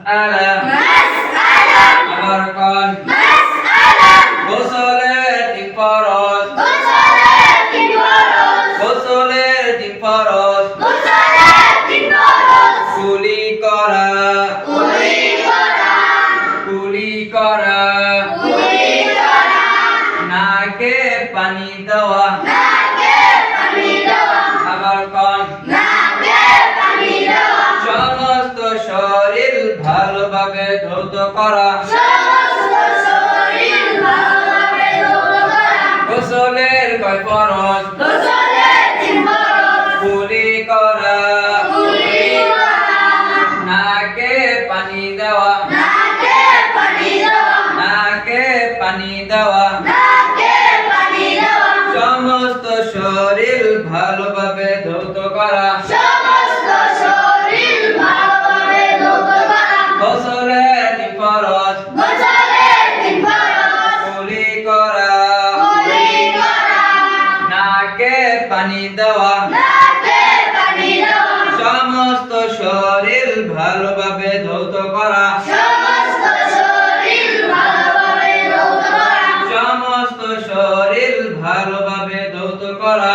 মাসআলা আবার কোন গোসলের তিন ফরজ গোসলের তিন ফরজ কুলি করা কুলি করা নাকে পানি দেওয়া আবার ভালোভাবে ধৌত করা। গোসলের কয় ফরজ কুলি করা। নাকে পানি দেওয়া। নাকে পানি দেওয়া। সমস্ত শরীর ভালোভাবে ধৌত করা। ফরজ কুলি করা। নাকে পানি দেওয়া। সমস্ত শরীর ভালোভাবে ধৌত করা। সমস্ত শরীর ভালোভাবে ধৌত করা। সমস্ত শরীর ভালোভাবে ধৌত করা।